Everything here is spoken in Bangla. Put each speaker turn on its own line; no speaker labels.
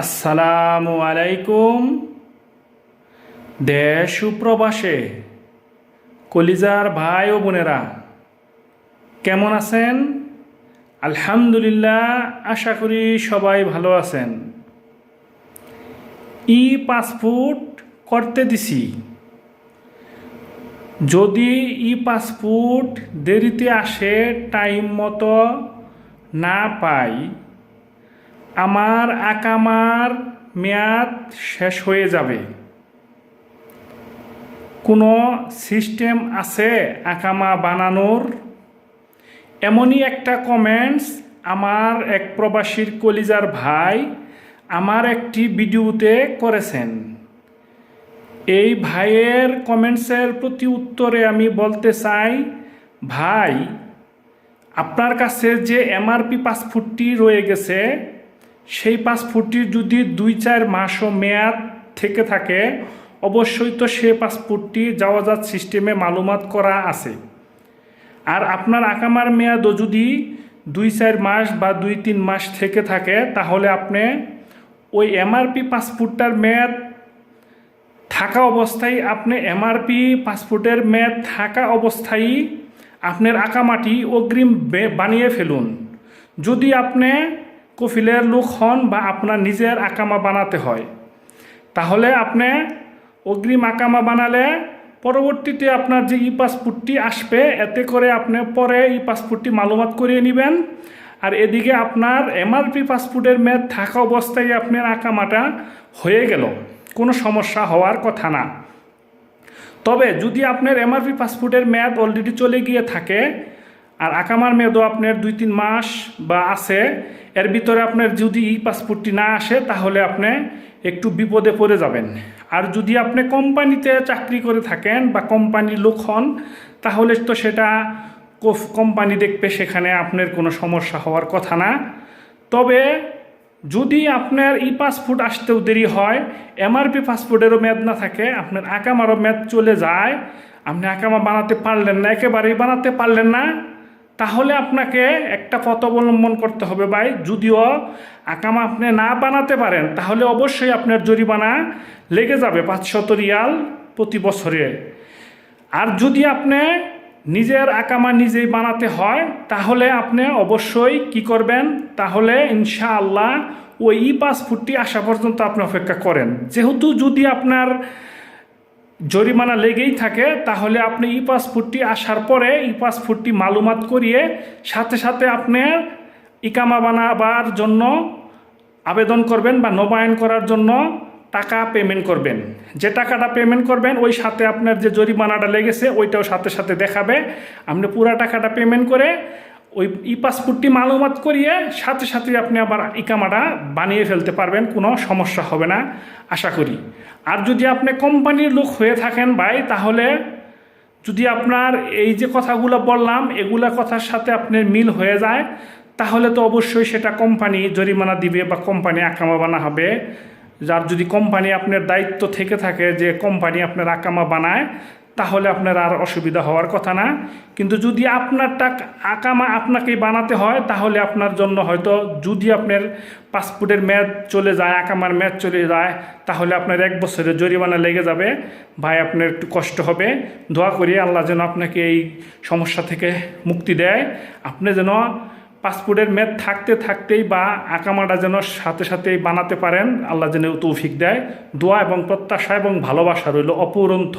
আসসালামু আলাইকুম। দেশ সুপ্রবাসে কলিজার ভাই ও বোনেরা, কেমন আছেন? আলহামদুলিল্লাহ, আশা করি সবাই ভালো আছেন। ই পাসপোর্ট করতে দিছি। যদি ই পাসপোর্ট দেরিতে আসে, টাইম মতো না পাই আমার আকামার মেয়াদ শেষ হয়ে যাবে। কোনো সিস্টেম আছে আকামা বানানোর? এমনই একটা কমেন্টস আমার এক প্রবাসীর কলিজার ভাই আমার একটি ভিডিওতে করেছেন। এই ভাইয়ের কমেন্টসের প্রতি উত্তরে আমি বলতে চাই, ভাই, আপনার কাছে যে এমআরপি পাসপোর্টটি রয়ে গেছে সেই পাসপোর্টটি যদি দুই চার মাসও মেয়াদ থেকে থাকে, অবশ্যই তো সে পাসপোর্টটি যাওয়াজাত সিস্টেমে মালুমাত করা আছে। আর আপনার আকামার মেয়াদও যদি দুই চার মাস বা দুই তিন মাস থেকে থাকে, তাহলে আপনি ওই এমআরপি পাসপোর্টটার মেয়াদ থাকা অবস্থায় আপনি এমআরপি পাসপোর্টের মেয়াদ থাকা অবস্থায় আপনার আকামাটি অগ্রিম বানিয়ে ফেলুন। যদি আপনি কফিলের লোক হন বা আপনার নিজের আকামা বানাতে হয়। তাহলে আপনি অগ্রিম আকামা বানালে পরবর্তীতে আপনার যে ই পাসপোর্টটি আসবে, এতে করে আপনি পরে ই পাসপোর্টটি মালুমাত করিয়ে নেবেন। আর এদিকে আপনার এমআরপি পাসপোর্টের মেয়াদ থাকা অবস্থায় আপনার আকামাটা হয়ে গেল। কোনো সমস্যা হওয়ার কথা না। তবে যদি আপনার এমআরপি পাসপোর্টের মেয়াদ অলরেডি চলে গিয়ে থাকে আর আকামার মেয়াদও আপনার দুই তিন মাস বা আছে, এর ভিতরে আপনার যদি ই পাসপোর্টটি না আসে, তাহলে আপনি একটু বিপদে পড়ে যাবেন। আর যদি আপনি কোম্পানিতে চাকরি করে থাকেন বা কোম্পানির লোক হন, তাহলে তো সেটা কোম্পানি দেখবে সেখানে আপনার কোনো সমস্যা হওয়ার কথা না। তবে যদি আপনার ই পাসপোর্ট আসতেও দেরি হয়, এমআরপি পাসপোর্টেরও মেয়াদ না থাকে, আপনার আকামারও মেয়াদ চলে যায়, আপনি আকামা বানাতে পারলেন না, একেবারেই বানাতে পারলেন না তাহলে আপনাকে একটা পথ অবলম্বন করতে হবে ভাই। যদিও আকামা আপনি না বানাতে পারেন, তাহলে অবশ্যই আপনার জরিমানা লেগে যাবে পাঁচশত রিয়াল প্রতি বছরে। আর যদি আপনি নিজের আকামা নিজেই বানাতে হয়, তাহলে আপনি অবশ্যই কি করবেন? তাহলে ইনশাআল্লাহ ওই ই পাসপোর্টটি আসা পর্যন্ত আপনি অপেক্ষা করেন। যেহেতু যদি আপনার জরিমানা লেগেই থাকে, তাহলে আপনি ই পাসপোর্টটি আসার পরে ই পাসপোর্টটি মালুমাত করিয়ে সাথে সাথে আপনার ইকামা বানাবার জন্য আবেদন করবেন বা নবায়ন করার জন্য টাকা পেমেন্ট করবেন। যে টাকাটা পেমেন্ট করবেন, ওই সাথে আপনার যে জরিমানাটা লেগেছে, ওইটাও সাথে সাথে দেখাবে। আপনি পুরা টাকাটা পেমেন্ট করে ওই ই পাসপোর্টটি মালুমাত করিয়ে সাথে সাথে আপনি আবার ইকামাটা বানিয়ে ফেলতে পারবেন, কোনো সমস্যা হবে না, আশা করি। আর যদি আপনি কোম্পানির লোক হয়ে থাকেন ভাই, তাহলে যদি আপনার এই যে কথাগুলো বললাম, এগুলা কথার সাথে আপনার মিল হয়ে যায়, তাহলে তো অবশ্যই সেটা কোম্পানি জরিমানা দিবে বা কোম্পানি আকামা বানা হবে। যার যদি কোম্পানি আপনার দায়িত্ব থেকে থাকে যে কোম্পানি আপনার আকামা বানায় তাহলে আপনার আর অসুবিধা হওয়ার কথা না। কিন্তু যদি আপনার টাকা আকামা আপনাকেই বানাতে হয়, তাহলে আপনার জন্য হয়তো যদি আপনার পাসপোর্টের মেয়াদ চলে যায়, আকামার মেয়াদ চলে যায়, তাহলে আপনার এক বছরের জরিমানা লেগে যাবে। ভাই, আপনার একটু কষ্ট হবে। দোয়া করি আল্লাহ যেন আপনাকে এই সমস্যা থেকে মুক্তি দেয়। আপনি যেন পাসপোর্টের মেয়াদ থাকতে থাকতেই বা আকামাটা যেন সাথে সাথেই বানাতে পারেন, আল্লাহ যেন তৌফিক দেয়। দোয়া এবং প্রত্যাশা এবং ভালোবাসা রইল অপরন্ত।